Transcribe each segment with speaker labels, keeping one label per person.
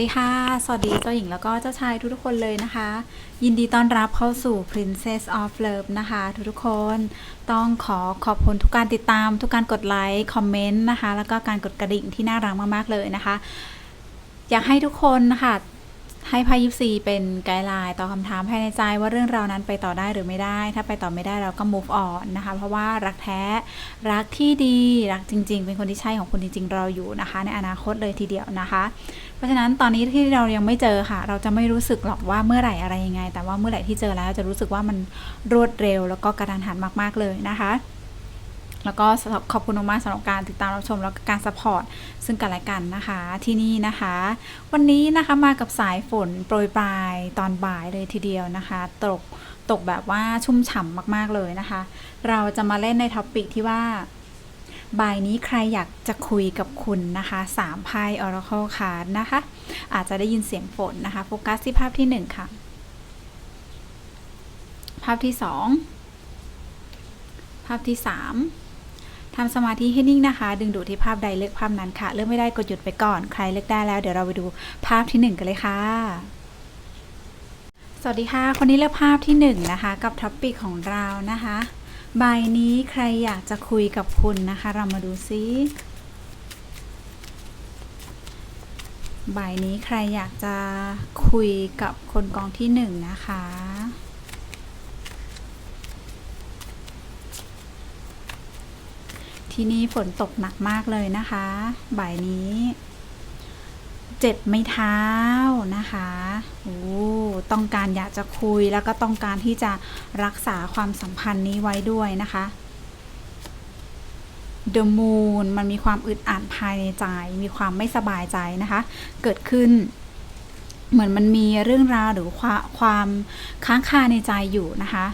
Speaker 1: ดีค่ะ สวัสดีเจ้าหญิงแล้วก็เจ้าชายทุกๆคนเลยนะคะ ยินดีต้อนรับเข้าสู่ Princess of Love นะคะ ทุกๆคนต้องขอขอบคุณทุกการติดตาม ทุกการกดไลค์ คอมเมนต์นะคะ แล้วก็การกดกระดิ่งที่น่ารักมากๆเลยนะคะ อยากให้ทุกคนนะคะ ให้ไพายิปซีเป็นไกด์ไลน์ตอบคำถามภายในใจว่าเรื่องราวนั้นไปต่อได้หรือไม่ได้ ถ้าไปต่อไม่ได้เราก็ move on นะคะ เพราะว่ารักแท้รักที่ดีรักจริง ๆ เป็นคนที่ใช่ของคุณจริง ๆ เราอยู่นะคะ ในอนาคตเลยทีเดียวนะคะ เพราะฉะนั้นตอนนี้ที่เรายังไม่เจอค่ะ เราจะไม่รู้สึกหรอกว่าเมื่อไหร่อะไรยังไง แต่ว่าเมื่อไหร่ที่เจอแล้วจะรู้สึกว่ามันรวดเร็ว แล้วก็กระทันหันมาก ๆเลยนะคะ แล้วก็ขอบคุณมากสำหรับการติดตามรับชมแล้วก็การสปอร์ตซึ่งกันและกันนะคะ ที่นี่นะคะ วันนี้นะคะมากับสายฝนโปรยปลายตอนบ่ายเลยทีเดียวนะคะ ตกตกแบบว่าชุ่มฉ่ำมากๆเลยนะคะ เราจะมาเล่นในท็อปิกที่ว่าบ่ายนี้ใครอยากจะคุยกับคุณนะคะสามไพ่ Oracle Card นะคะ อาจจะได้ยินเสียงฝนนะคะ โฟกัสที่ภาพที่หนึ่งค่ะ ภาพที่สองภาพที่สาม ทำสมาธิให้นิ่งนะคะ ดึงดูดที่ภาพใดเลือกภาพนั้นค่ะ เลือกไม่ได้กดหยุดไปก่อน ใครเลือกได้แล้วเดี๋ยวเราไปดูภาพที่หนึ่งกันเลยค่ะ สวัสดีค่ะ คนนี้เลือกภาพที่หนึ่งนะคะ กับท็อปปิกของเรานะคะ ใบนี้ใครอยากจะคุยกับคุณนะคะ เรามาดูซิใบนี้ใครอยากจะคุยกับคนกองที่หนึ่งนะคะ ที่นี่ฝนตกหนักมากเลยนะคะ บ่ายนี้ เจ็บไม่เท้านะคะโอ้ต้องการอยากจะคุยแล้วก็ต้องการที่จะรักษาความสัมพันธ์นี้ไว้ด้วยนะคะ The Moon มันมีความอึดอัดภายในใจ มีความไม่สบายใจนะคะ เกิดขึ้น เหมือนมันมีเรื่องราวหรือความความค้างคาในใจอยู่นะคะ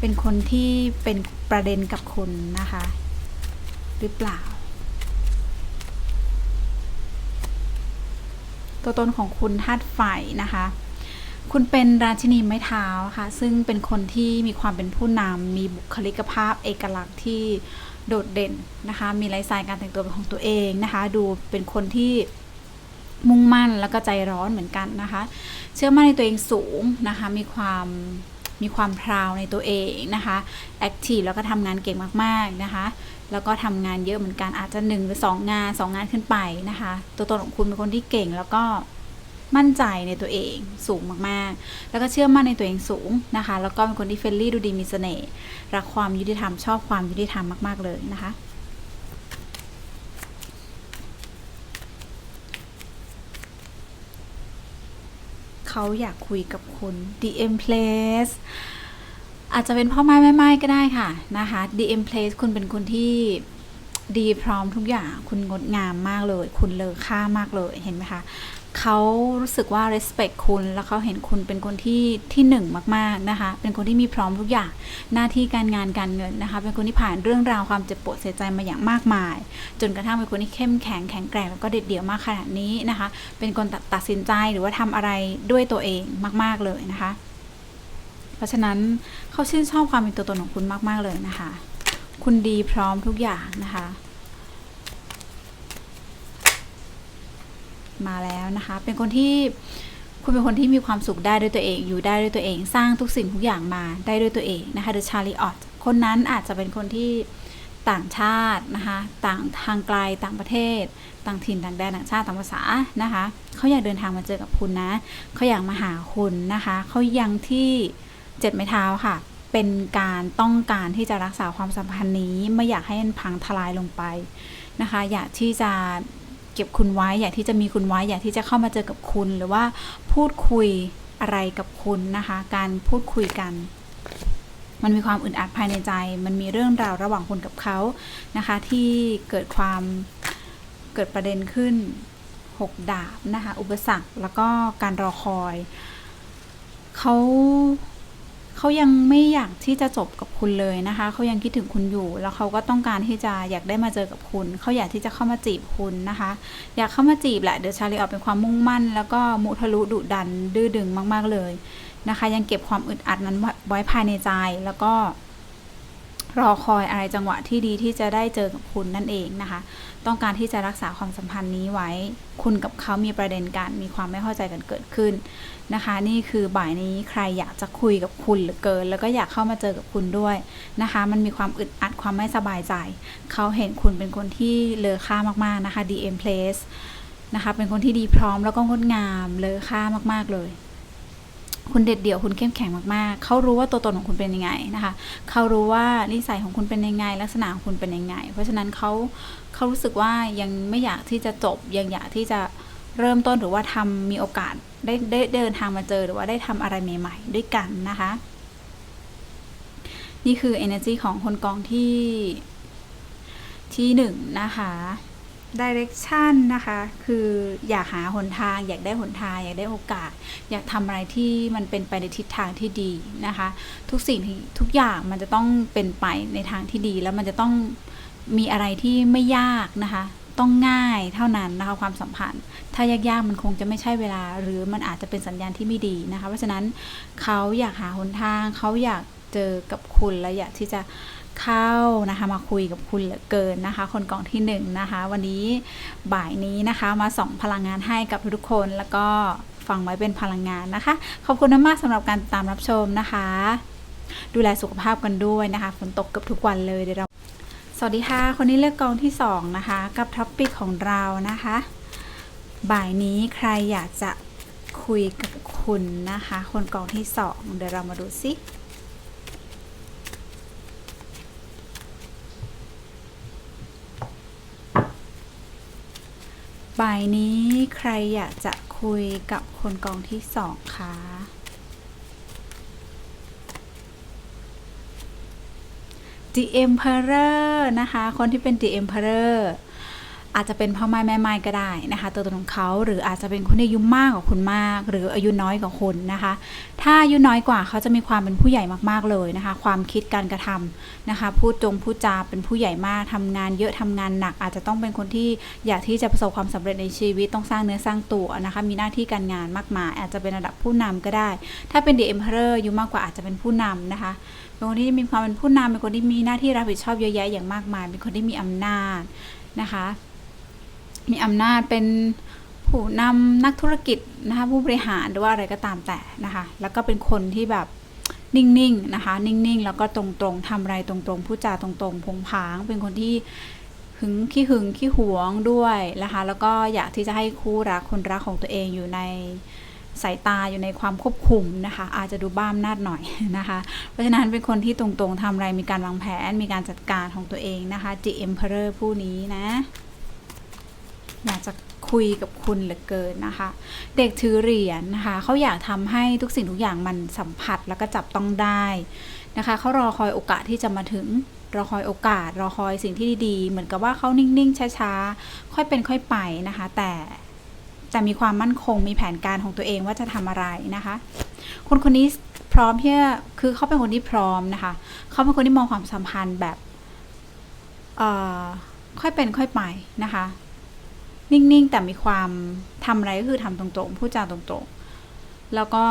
Speaker 1: เป็นคนที่เป็นประเด็นกับคุณนะคะ หรือเปล่า ตัวตนของคุณธาตุไฟนะคะ คุณเป็นราชินีไม้เท้าค่ะ ซึ่งเป็นคนที่มีความเป็นผู้นำมีบุคลิกภาพเอกลักษณ์ที่โดดเด่นนะคะ มีไลฟ์สไตล์การแต่งตัวเป็นของตัวเองนะคะ ดูเป็นคนที่มุ่งมั่นแล้วก็ใจร้อนเหมือนกันนะคะ เชื่อมั่นในตัวเองสูงนะคะ มีความ มีความพราวในตัวเองนะคะแอคทีฟแล้วก็ทำงานเก่งมากๆนะคะ แล้วก็ทำงานเยอะเหมือนกันอาจจะ1หรือ2งาน 2 งานขึ้นไปนะคะ ตัวตนของคุณเป็นคนที่เก่งแล้วก็มั่นใจในตัวเองสูงมากๆ แล้วก็เชื่อมั่นในตัวเองสูงนะคะ แล้วก็เป็นคนที่เฟรนลี่ดูดีมีเสน่ห์รักความยุติธรรมชอบความยุติธรรมมาก ๆเลยนะคะ เขาอยากคุยกับคุณ DM Place อาจจะเป็นพ่อไม้แม่ไม้ก็ได้ค่ะนะคะ DM Place คุณเป็นคนที่ดีพร้อมทุกอย่าง คุณงดงามมากเลย คุณเลอค่ามากเลยเห็นไหมคะ เขารู้สึกว่า respect คุณแล้วเขาเห็นคุณเป็นคนที่ที่หนึ่งมากๆนะคะ เป็นคนที่มีพร้อมทุกอย่างหน้าที่การงานการเงินนะคะ เป็นคนที่ผ่านเรื่องราวความเจ็บปวดเสียใจมาอย่างมากมาย จนกระทั่งเป็นคนที่เข้มแข็งแข็งแกร่งแล้วก็เด็ดเดี่ยวมากขนาดนี้นะคะ เป็นคนตัดสินใจหรือว่าทำอะไรด้วยตัวเองมาก ๆเลยนะคะ เพราะฉะนั้นเขาชื่นชอบความเป็นตัวตนของคุณมาก ๆเลยนะคะ คุณดีพร้อมทุกอย่างนะคะ มาแล้วนะคะ เป็นคนที่คุณเป็นคนที่มีความสุขได้ด้วยตัวเอง อยู่ได้ด้วยตัวเอง สร้างทุกสิ่งทุกอย่างมาได้ด้วยตัวเองนะคะ The Charlie o t คนนั้นอาจจะเป็นคนที่ต่างชาตินะคะ ต่างทางไกลต่างประเทศ ต่างถิ่นต่างแดนต่างชาติต่างภาษานะคะเขาอยากเดินทางมาเจอกับคุณนะเขาอยากมาหาคุณนะคะเขายังที่เจ็ดไม้เท้าค่ะ เป็นการต้องการที่จะรักษาความสัมพันธ์นี้ ไม่อยากให้มันพังทลายลงไปนะคะ อยากที่จะ ก็บคุณไว้อยากที่จะมีคุณไว้อยากที่จะเข้ามาเจอกับคุณ หรือว่าพูดคุยอะไรกับคุณนะคะ การพูดคุยกัน มันมีความอึดอัดภายในใจ มันมีเรื่องราวระหว่างคุณกับเขานะคะ ที่เกิดความเกิดประเด็นขึ้น 6 ดาบนะคะ อุปสรรคแล้วก็การรอคอยเขา เขายังไม่อยากที่จะจบกับคุณเลยนะคะ เขายังคิดถึงคุณอยู่ แล้วเขาก็ต้องการที่จะอยากได้มาเจอกับคุณ เขาอยากที่จะเข้ามาจีบคุณนะคะ อยากเข้ามาจีบแหละ เดอะชาลีออกเป็นความมุ่งมั่น แล้วก็มุทะลุดุดัน ดื้อดึงมาก ๆเลยนะคะ ยังเก็บความอึดอัดนั้นไว้ภายในใจ แล้วก็รอคอยอะไรจังหวะที่ดีที่จะได้เจอกับคุณนั่นเองนะคะ ต้องการที่จะรักษาความสัมพันธ์นี้ไว้ คุณกับเขามีประเด็นกัน มีความไม่เข้าใจกันเกิดขึ้นนะคะ นี่คือบ่ายนี้ใครอยากจะคุยกับคุณหลือเกิน แล้วก็อยากเข้ามาเจอกับคุณด้วยนะคะ มันมีความอึดอัดความไม่สบายใจ เขาเห็นคุณเป็นคนที่เลอค่ามากๆนะคะ DM place นะคะ เป็นคนที่ดีพร้อมแล้วก็งดงามเลอค่ามากๆเลย คุณเด็ดเดี่ยวคุณเข้มแข็งมากๆ เขารู้ว่าตัวตนของคุณเป็นยังไงนะคะ เขารู้ว่านิสัยของคุณเป็นยังไง ลักษณะของคุณเป็นยังไง เพราะฉะนั้นเขาเขารู้สึกว่ายังไม่อยากที่จะจบ ยังอยากที่จะเริ่มต้นหรือว่าทำมีโอกาสได้ได้ได้เดินทางมาเจอหรือว่าได้ทำอะไรใหม่ ๆ ด้วยกันนะคะ นี่คือ energy ของคนกองที่ที่หนึ่งนะคะ direction นะคะ คืออยากหาหนทาง อยากได้หนทาง อยากได้โอกาส อยากทำอะไรที่มันเป็นไปในทิศทางที่ดีนะคะ ทุกสิ่งทุกอย่างมันจะต้องเป็นไปในทางที่ดี แล้วมันจะต้องมีอะไรที่ไม่ยากนะคะ ต้องง่ายเท่านั้นนะคะความสัมพันธ์ ถ้ายากๆมันคงจะไม่ใช่เวลา หรือมันอาจจะเป็นสัญญาณที่ไม่ดีนะคะ เพราะฉะนั้นเขาอยากหาหนทาง เขาอยากเจอกับคุณและอยากที่จะ เข้านะคะ มาคุยกับคุณเหลือเกินนะคะ คนกองที่หนึ่งนะคะ วันนี้บ่ายนี้นะคะมาส่องพลังงานให้กับทุกคนแล้วก็ฟังไว้เป็นพลังงานนะคะ ขอบคุณมากสำหรับการติดตามรับชมนะคะ ดูแลสุขภาพกันด้วยนะคะฝนตกเกับทุกวันเลยเดี๋ยวเราสวัสดีค่ะ คนนี้เลือกกองที่สองนะคะ กับท็อปปิกของเรานะคะ บ่ายนี้ใครอยากจะคุยกับคุณนะคะ คนกองที่สองเดี๋ยวเรามาดูซิ บ่ายนี้ใครอยากจะคุยกับคนกองที่สองคะดีเอ็มเพอร์นะคะ คนที่เป็นดีเอ็มเพอร์ อาจจะเป็นพ่อไม้แม่ไม้ก็ได้นะคะ ตัวตนของเขาหรืออาจจะเป็นคนที่อายุมากกว่าคุณมาก หรืออายุน้อยกว่าคุณนะคะ ถ้าอายุน้อยกว่าเขาจะมีความเป็นผู้ใหญ่มากๆเลยนะคะ ความคิดการกระทำนะคะ พูดตรงพูดจาเป็นผู้ใหญ่มากทำงานเยอะทำงานหนัก อาจจะต้องเป็นคนที่อยากที่จะประสบความสำเร็จในชีวิตต้องสร้างเนื้อสร้างตัวนะคะ มีหน้าที่การงานมากมาย อาจจะเป็นระดับผู้นำก็ได้ ถ้าเป็น The Emperor อายุมากกว่าอาจจะเป็นผู้นำนะคะเป็นคนที่มีความเป็นผู้นำเป็นคนที่มีหน้าที่รับผิดชอบเยอะแยะอย่างมากมาย เป็นคนที่มีอำนาจนะคะ มีอำนาจเป็นผู้นำนักธุรกิจนะคะผู้บริหารหรือว่าอะไรก็ตามแต่นะคะ แล้วก็เป็นคนที่แบบนิ่งๆนะคะ นิ่งๆ แล้วก็ตรงๆทำอะไรตรงๆพูดจาตรงๆพงผาง เป็นคนที่หึงขี้หึงขี้หวงด้วยนะคะ แล้วก็อยากที่จะให้คู่รักคนรักของตัวเองอยู่ในสายตาอยู่ในความควบคุมนะคะ อาจจะดูบ้ามนาดหน่อยนะคะ เพราะฉะนั้นเป็นคนที่ตรงๆทำอะไรมีการวางแผน มีการจัดการของตัวเองนะคะ The Emperor ผู้นี้นะ อยากจะคุยกับคุณเหลือเกินนะคะ เด็กถือเหรียญนะคะเขาอยากทำให้ทุกสิ่งทุกอย่างมันสัมผัสแล้วก็จับต้องได้นะคะเขารอคอยโอกาสที่จะมาถึงรอคอยโอกาส รอคอยสิ่งที่ดีๆ เหมือนกับว่าเขานิ่ง ๆ ช้า ๆ ค่อยเป็นค่อยไปนะคะ แต่แต่มีความมั่นคงมีแผนการของตัวเองว่าจะทำอะไรนะคะ คนคนนี้พร้อมที่จะคือเขาเป็นคนที่พร้อมนะคะเขาเป็นคนที่มองความสัมพันธ์แบบค่อยเป็นค่อยไปนะคะ นิ่งๆ แต่มีความทำอะไรก็คือทำตรงๆ พูดจาตรงๆ แล้วก็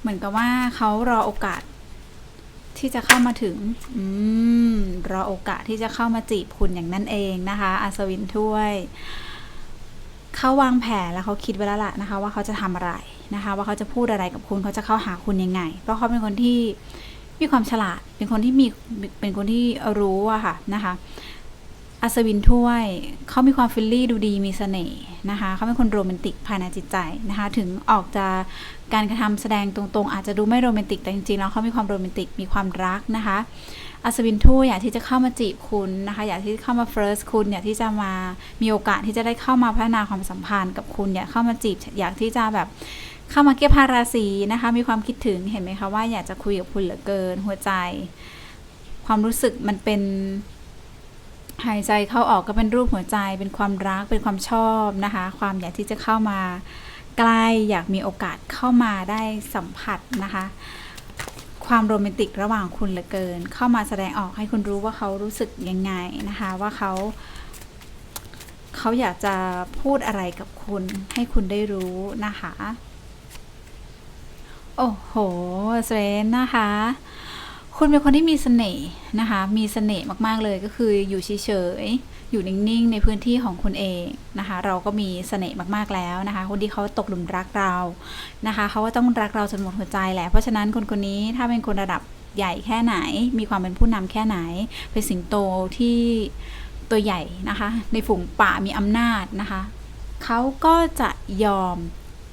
Speaker 1: เหมือนกับว่าเขารอโอกาสที่จะเข้ามาถึง อืม รอโอกาสที่จะเข้ามาจีบคุณอย่างนั้นเองนะคะ อัศวินถ้วย เขาวางแผนแล้วเขาคิดไว้แล้วล่ะนะคะ ว่าเขาจะทำอะไรนะคะ ว่าเขาจะพูดอะไรกับคุณเขาจะเข้าหาคุณยังไง เพราะเขาเป็นคนที่มีความฉลาด เป็นคนที่มี เป็นคนที่รู้อะค่ะนะคะ อัศวินถ้วย เขามีความฟิลลี่ดูดีมีเสน่ห์นะคะ เขาเป็นคนโรแมนติกภายในจิตใจนะคะ ถึงออกจะการกระทำแสดงตรงๆ อาจจะดูไม่โรแมนติกแต่จริงๆแล้วเขามีความโรแมนติกมีความรักนะคะ อัศวินถ้วยอยากที่จะเข้ามาจีบคุณนะคะ อยากที่จะเข้ามาเฟิร์สคุณอยากที่จะมามีโอกาสที่จะได้เข้ามาพัฒนาความสัมพันธ์กับคุณอยากเข้ามาจีบ อยากที่จะแบบเข้ามาเก็บพาราศีนะคะ มีความคิดถึงเห็นไหมคะว่าอยากจะคุยกับคุณเหลือเกิน หัวใจ ความรู้สึกมันเป็น หายใจเข้าออกก็เป็นรูปหัวใจ เป็นความรัก เป็นความชอบนะคะ ความอยากที่จะเข้ามาใกล้อยากมีโอกาสเข้ามาได้สัมผัสนะคะ ความโรแมนติกระหว่างคุณเหลือเกิน เข้ามาแสดงออกให้คุณรู้ว่าเขารู้สึกยังไงนะคะ ว่าเขาเขาอยากจะพูดอะไรกับคุณให้คุณได้รู้นะคะ โอ้โหเซรนนะคะ คุณเป็นคนที่มีเสน่ห์นะคะ มีเสน่ห์มากๆเลยก็คืออยู่เฉยๆ อยู่นิ่งๆ ในพื้นที่ของคุณเองนะคะ เราก็มีเสน่ห์มากๆแล้วนะคะ คนที่เขาตกหลุมรักเรานะคะ เขาก็ต้องรักเราจนหมดหัวใจแหละ เพราะฉะนั้นคนคนนี้ถ้าเป็นคนระดับใหญ่แค่ไหน มีความเป็นผู้นำแค่ไหน เป็นสิงโตที่ตัวใหญ่นะคะ ในฝูงป่ามีอำนาจนะคะ เขาก็จะยอม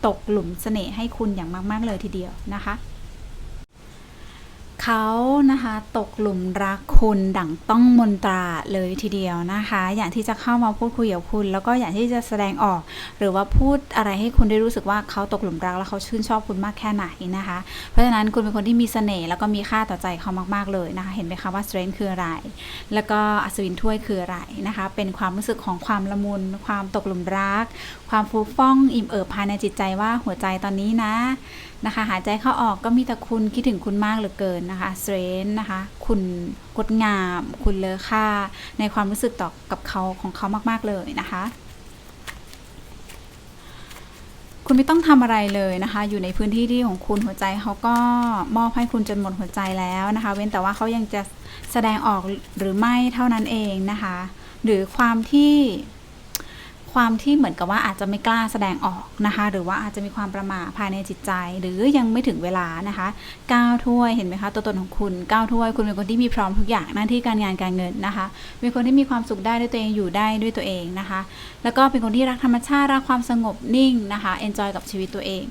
Speaker 1: ตกหลุมเสน่ห์ให้คุณอย่างมาก ๆเลยทีเดียวนะคะ เขานะคะตกหลุมรักคุณดั่งต้องมนตราเลยทีเดียวนะคะ อย่างที่จะเข้ามาพูดคุยกับคุณ แล้วก็อย่างที่จะแสดงออก หรือว่าพูดอะไรให้คุณได้รู้สึกว่าเขาตกหลุมรักแล้วเขาชื่นชอบคุณมากแค่ไหนนะคะ เพราะฉะนั้นคุณเป็นคนที่มีเสน่ห์แล้วก็มีค่าต่อใจเขามากๆเลยนะคะ เห็นไหมคะว่า strength คืออะไร แล้วก็อัศวินถ้วยคืออะไรนะคะ เป็นความรู้สึกของความละมุน ความตกหลุมรัก ความฟูฟ่องอิ่มเอิบภายในจิตใจว่าหัวใจตอนนี้นะ นะคะ หายใจเข้าออกก็มีแต่คุณคิดถึงคุณมากเหลือเกินนะคะ strength นะคะ คุณงดงาม คุณเลอค่า ในความรู้สึกต่อกับเขาของเขามาก ๆ เลยนะคะ คุณไม่ต้องทำอะไรเลยนะคะ อยู่ในพื้นที่ที่ของคุณหัวใจเขาก็มอบให้คุณจนหมดหัวใจแล้วนะคะ เว้นแต่ว่าเขายังจะแสดงออกหรือไม่เท่านั้นเองนะคะ หรือความที่ ความที่เหมือนกับว่าอาจจะไม่กล้าแสดงออกนะคะ หรือว่าอาจจะมีความประหม่าภายในจิตใจ หรือยังไม่ถึงเวลานะคะก้าวถ้วยเห็นไหมคะตัวตนของคุณก้าวถ้วย คุณเป็นคนที่มีพร้อมทุกอย่างหน้าที่การงานการเงินนะคะเป็นคนที่มีความสุขได้ด้วยตัวเองอยู่ได้ด้วยตัวเองนะคะ แล้วก็เป็นคนที่รักธรรมชาติรักความสงบนิ่งนะคะ enjoy กับชีวิตตัวเอง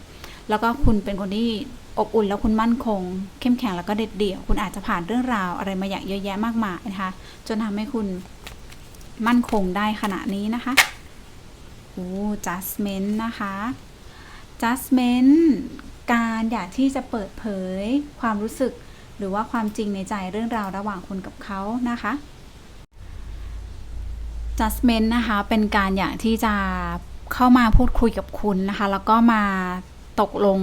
Speaker 1: แล้วก็คุณเป็นคนที่อบอุ่นแล้วคุณมั่นคง เข้มแข็งแล้วก็เด็ดเดี่ยว คุณอาจจะผ่านเรื่องราวอะไรมาอย่างเยอะแยะมากมายนะคะ จนทำให้คุณมั่นคงได้ขณะนี้นะคะ โอ้ judgment นะคะ judgment การอยากที่จะเปิดเผยความรู้สึก หรือว่าความจริงในใจเรื่องราวระหว่างคุณกับเขานะคะ judgment นะคะเป็นการอยากที่จะเข้ามาพูดคุยกับคุณนะคะ แล้วก็มาตกลง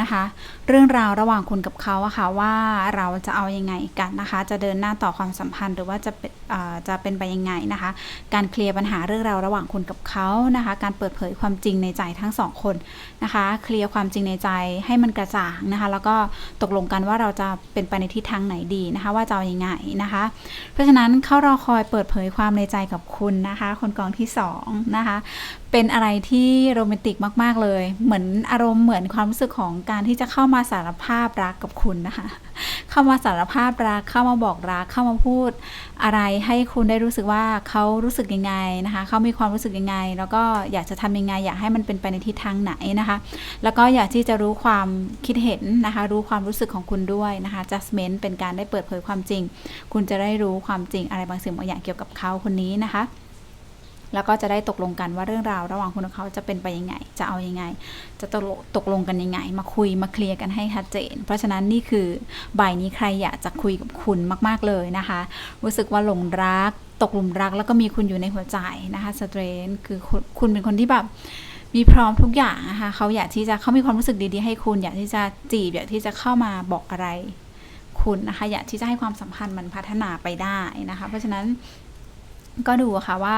Speaker 1: นะคะ เรื่องราวระหว่างคุณกับเขาอะค่ะว่าเราจะเอายังไงกันนะคะ จะเดินหน้าต่อความสัมพันธ์หรือว่าจะเป็นเอ่อจะเป็นไปยังไงนะคะ การเคลียร์ปัญหาเรื่องราวระหว่างคุณกับเขานะคะ การเปิดเผยความจริงในใจทั้งสองคนนะคะ เคลียร์ความจริงในใจให้มันกระจ่างนะคะ แล้วก็ตกลงกันว่าเราจะเป็นไปในทิศทางไหนดีนะคะ ว่าจะเอาอยังไงนะคะ เพราะฉะนั้นเขารอคอยเปิดเผยความในใจกับคุณนะคะ คนกองที่สองนะคะเป็นอะไรที่โรแมนติกมาก ๆ เลย เหมือนอารมณ์เหมือนความรู้สึกของการที่จะเข้ามาสารภาพรักกับคุณนะคะ เข้ามาสารภาพรัก เข้ามาบอกรัก เข้ามาพูดอะไรให้คุณได้รู้สึกว่าเขารู้สึกยังไงนะคะ เขามีความรู้สึกยังไง แล้วก็อยากจะทำยังไง อยากให้มันเป็นไปในทิศทางไหนนะคะ แล้วก็อยากที่จะรู้ความคิดเห็นนะคะ รู้ความรู้สึกของคุณด้วยนะคะ judgment เป็นการได้เปิดเผยความจริง คุณจะได้รู้ความจริงอะไรบางสิ่งบางอย่างเกี่ยวกับเขาคนนี้นะคะ แล้วก็จะได้ตกลงกันว่าเรื่องราวระหว่างคุณกับเขาจะเป็นไปยังไง จะเอายังไง จะตกลงตกลงกันยังไง มาคุยมาเคลียร์กันให้ชัดเจน เพราะฉะนั้นนี่คือใบนี้ใครอยากจะคุยกับคุณมาก ๆเลยนะคะ รู้สึกว่าหลงรัก ตกหลุมรัก แล้วก็มีคุณอยู่ในหัวใจนะคะสเตรนคือคุณคุณเป็นคนที่แบบมีพร้อมทุกอย่างนะคะเขาอยากที่จะเขามีความรู้สึกดีๆให้คุณ อยากที่จะจีบ อยากที่จะเข้ามาบอกอะไรคุณนะคะ อยากที่จะให้ความสัมพันธ์มันพัฒนาไปได้นะคะ เพราะฉะนั้น ก็ดูค่ะว่า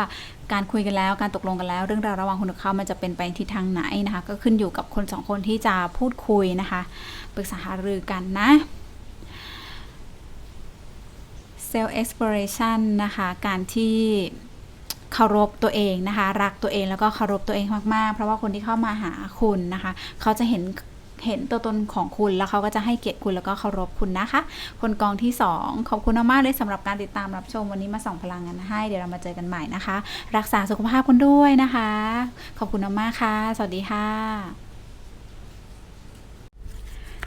Speaker 1: การคุยกันแล้วการตกลงกันแล้ว เรื่องราวระหว่างคุณกับเขามันจะเป็นไปทิศทางไหนนะคะ ก็ขึ้นอยู่กับคนสองคนที่จะพูดคุยนะคะปรึกษาหารือกันนะ self exploration นะคะ การที่เคารพตัวเองนะคะ รักตัวเองแล้วก็เคารพตัวเองมาก ๆ เพราะว่าคนที่เข้ามาหาคุณนะคะ เขาจะเห็น เห็นตัวตนของคุณแล้วเขาก็จะให้เกียรติคุณแล้วก็เคารพคุณนะคะ คนกองที่ 2 ขอบคุณมากๆเลยสำหรับการติดตามรับชมวันนี้มาส่องพลังงานให้ เดี๋ยวเรามาเจอกันใหม่นะคะ รักษาสุขภาพคุณด้วยนะคะ ขอบคุณมากๆค่ะ สวัสดีค่ะ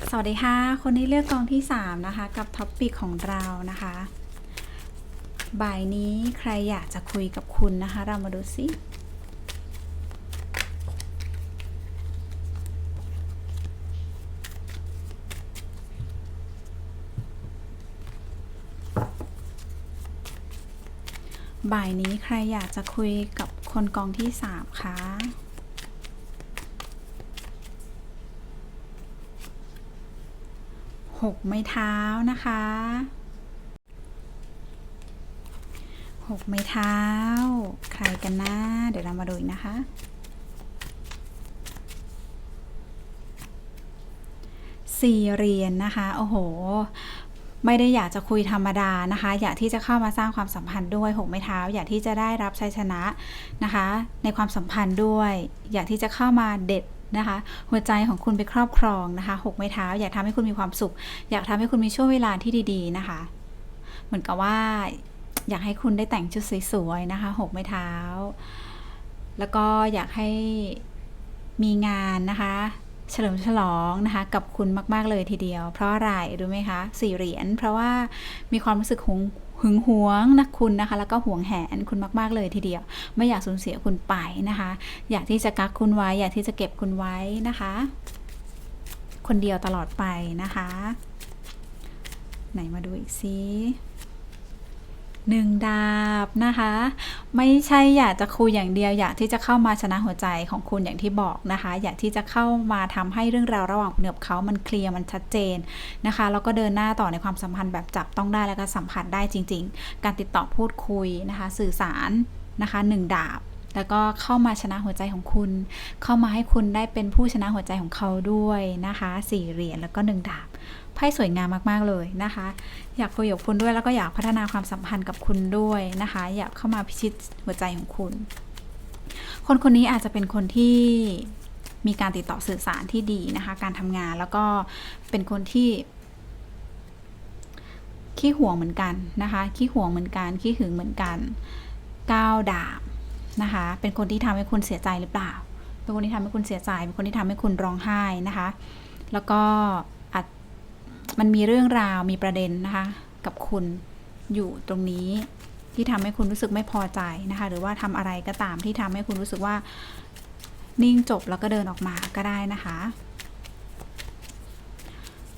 Speaker 1: สวัสดีค่ะ คนที่เลือกกองที่ 3 นะคะ กับท็อปปิกของเรานะคะ บ่ายนี้ใครอยากจะคุยกับคุณนะคะ เรามาดูสิ บ่ายนี้ใครอยากจะคุยกับคนกองที่สามคะหกไม้เท้านะคะหกไม้เท้า ใครกันนะ เดี๋ยวเรามาดูอีกนะคะสี่เหรียญนะคะ โอ้โห ไม่ได้อยากจะคุยธรรมดานะคะ อยากที่จะเข้ามาสร้างความสัมพันธ์ด้วยหกไม้เท้า อยากที่จะได้รับชัยชนะนะคะ ในความสัมพันธ์ด้วย อยากที่จะเข้ามาเด็ดนะคะหัวใจของคุณไปครอบครองนะคะหกไม้เท้า อยากทำให้คุณมีความสุข อยากทำให้คุณมีช่วงเวลาที่ดีๆนะคะ เหมือนกับว่า อยากให้คุณได้แต่งชุดสวยๆนะคะหกไม้เท้า แล้วก็อยากให้มีงานนะคะ เฉลิมฉลองนะคะกับคุณมาก ๆ เลยทีเดียว เพราะอะไรรู้ไหมคะสี่เหรียญเพราะว่ามีความรู้สึกหึงหึงหวงนะคุณนะคะ แล้วก็หวงแหนคุณมาก ๆ เลยทีเดียว ไม่อยากสูญเสียคุณไปนะคะ อยากที่จะกักคุณไว้ อยากที่จะเก็บคุณไว้นะคะ คนเดียวตลอดไปนะคะ ไหนมาดูอีกซิ หนึ่งดาบนะคะ ไม่ใช่อยากจะคุยอย่างเดียว อยากที่จะเข้ามาชนะหัวใจของคุณอย่างที่บอกนะคะ อยากที่จะเข้ามาทำให้เรื่องราวระหว่างคุณกับเขามันเคลียร์มันชัดเจนนะคะแล้วก็เดินหน้าต่อในความสัมพันธ์แบบจับต้องได้แล้วก็สัมผัสได้จริง ๆ การติดต่อพูดคุยนะคะ สื่อสารนะคะหนึ่งดาบแล้วก็เข้ามาชนะหัวใจของคุณ เข้ามาให้คุณได้เป็นผู้ชนะหัวใจของเขาด้วยนะคะสี่เหรียญแล้วก็หนึ่งดาบ ไพ่สวยงามมากๆเลยนะคะ อยากคุยกับคุณด้วยแล้วก็อยากพัฒนาความสัมพันธ์กับคุณด้วยนะคะ อยากเข้ามาพิชิตหัวใจของคุณ คนคนนี้อาจจะเป็นคนที่มีการติดต่อสื่อสารที่ดีนะคะ การทำงานแล้วก็เป็นคนที่ขี้ห่วงเหมือนกันนะคะขี้ห่วงเหมือนกันขี้หึงเหมือนกันก้าวดาบนะคะ เป็นคนที่ทำให้คุณเสียใจหรือเปล่า เป็นคนที่ทำให้คุณเสียใจ เป็นคนที่ทำให้คุณร้องไห้นะคะ แล้วก็ มันมีเรื่องราวมีประเด็นนะคะ กับคุณอยู่ตรงนี้ที่ทำให้คุณรู้สึกไม่พอใจนะคะ หรือว่าทำอะไรก็ตามที่ทำให้คุณรู้สึกว่า นิ่งจบแล้วก็เดินออกมาก็ได้นะคะ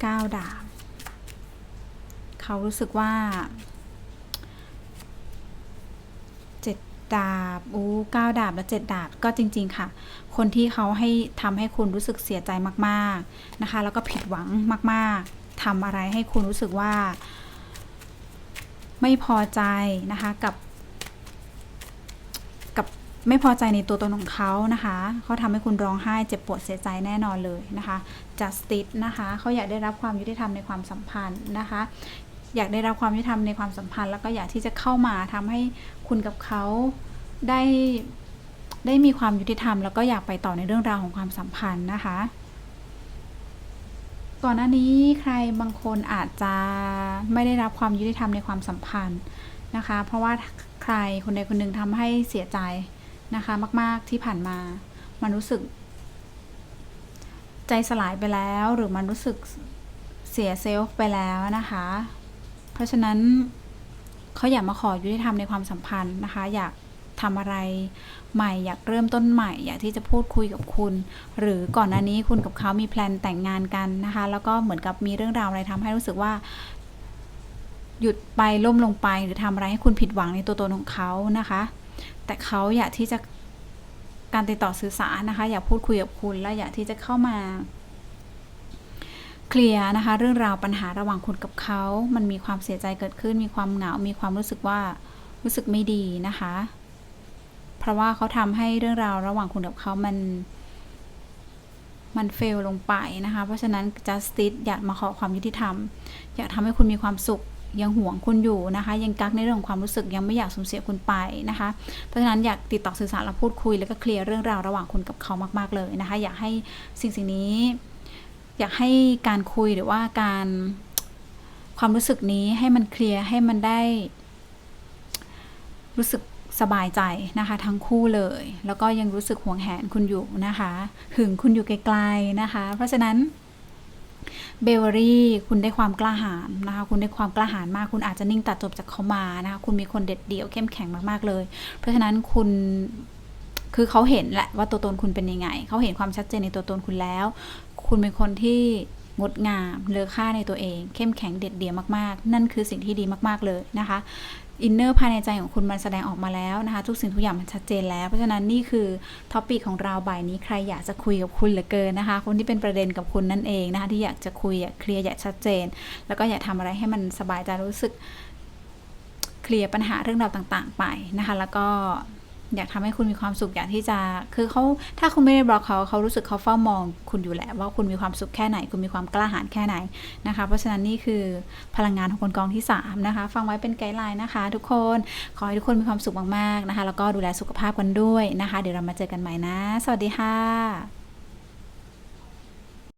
Speaker 1: ก้าวดาบเขารู้สึกว่าเจ็ดดาบอู้เก้าดาบและเจ็ดดาบก็จริง ๆ ค่ะ คนที่เขาให้ทำให้คุณรู้สึกเสียใจมาก ๆ นะคะ แล้วก็ผิดหวังมาก ๆ ทำอะไรให้คุณรู้สึกว่า ไม่พอใจนะคะกับกับไม่พอใจในตัวตนของเขานะคะเขาทำให้คุณร้องไห้เจ็บปวดเสียใจแน่นอนเลยนะคะ justice นะคะเขาอยากได้รับความยุติธรรมในความสัมพันธ์นะคะอยากได้รับความยุติธรรมในความสัมพันธ์ แล้วก็อยากที่จะเข้ามาทำให้คุณกับเขาได้ได้มีความยุติธรรม แล้วก็อยากไปต่อในเรื่องราวของความสัมพันธ์นะคะ ก่อนหน้านี้ใครบางคนอาจจะไม่ได้รับความยุติธรรมในความสัมพันธ์นะคะ เพราะว่าใครคนใดคนหนึ่งทำให้เสียใจนะคะมาก ๆที่ผ่านมา มันรู้สึก ใจสลายไปแล้ว หรือมันรู้สึกเสียเซลฟ์ไปแล้วนะคะ เพราะฉะนั้นเขาอยากมาขอยุติธรรมในความสัมพันธ์นะคะ อยาก ทำอะไรใหม่อยากเริ่มต้นใหม่ อยากที่จะพูดคุยกับคุณ หรือก่อนหน้านี้คุณกับเขามีแพลนแต่งงานกันนะคะ แล้วก็เหมือนกับมีเรื่องราวอะไรทำให้รู้สึกว่า หยุดไปล่มลงไป หรือทำอะไรให้คุณผิดหวังในตัวตนของเขานะคะ แต่เขาอยากที่จะการติดต่อสื่อสารนะคะ อยากพูดคุยกับคุณและอยากที่จะเข้ามาเคลียร์นะคะ เรื่องราวปัญหาระหว่างคุณกับเขา มันมีความเสียใจเกิดขึ้น มีความเหงา มีความรู้สึกว่ารู้สึกไม่ดีนะคะ เพราะว่าเขาทำให้เรื่องราวระหว่างคุณกับเขามันมันเฟลลงไปนะคะ เพราะฉะนั้น justice อยากมาขอความยุติธรรม อยากทำให้คุณมีความสุข ยังห่วงคุณอยู่นะคะ ยังกักในเรื่องของความรู้สึก ยังไม่อยากสูญเสียคุณไปนะคะ เพราะฉะนั้นอยากติดต่อสื่อสารและพูดคุย แล้วก็เคลียร์เรื่องราวระหว่างคุณกับเขามาก ๆเลยนะคะ อยากให้สิ่งสิ่งนี้ อยากให้การคุยหรือว่าการความรู้สึกนี้ให้มันเคลียร์ให้มันได้ รู้สึก สบายใจนะคะ ทั้งคู่เลย แล้วก็ยังรู้สึกห่วงแหนคุณอยู่นะคะหึงคุณอยู่ไกลๆนะคะ เพราะฉะนั้นเบเวอรี่คุณได้ความกล้าหาญนะคะ คุณได้ความกล้าหาญมาก คุณอาจจะนิ่งตัดจบจากเขามานะคะ คุณมีคนเด็ดเดี่ยวเข้มแข็งมากๆเลย เพราะฉะนั้นคุณคือเขาเห็นแหละว่าตัวตนคุณเป็นยังไง เขาเห็นความชัดเจนในตัวตนคุณแล้ว คุณเป็นคนที่งดงามเลอค่าในตัวเอง เข้มแข็งเด็ดเดี่ยวมากๆ นั่นคือสิ่งที่ดีมากๆเลยนะคะ อินเนอร์ภายในใจของคุณมันแสดงออกมาแล้วนะคะ ทุกสิ่งทุกอย่างมันชัดเจนแล้ว เพราะฉะนั้นนี่คือท็อปิกของเราบ่ายนี้ใครอยากจะคุยกับคุณเหลือเกินนะคะ คนที่เป็นประเด็นกับคุณนั่นเองนะคะที่อยากจะคุยอยากเคลียร์อยากชัดเจน แล้วก็อยากทำอะไรให้มันสบายใจรู้สึกเคลียร์ปัญหาเรื่องราวต่าง ๆ ไปนะคะ แล้วก็ อยากทำให้คุณมีความสุขอยากที่จะ คือเขาถ้าคุณไม่ได้บล็อกเขาเขารู้สึกเขาเฝ้ามองคุณอยู่แหละ ว่าคุณมีความสุขแค่ไหน คุณมีความกล้าหาญแค่ไหนนะคะ เพราะฉะนั้นนี่คือพลังงานของคนกองที่ 3 นะคะ ฟังไว้เป็นไกด์ไลน์นะคะ ทุกคนขอให้ทุกคนมีความสุขมากๆนะคะ แล้วก็ดูแลสุขภาพกันด้วยนะคะ เดี๋ยวเรามาเจอกันใหม่นะ สวัสดีค่ะ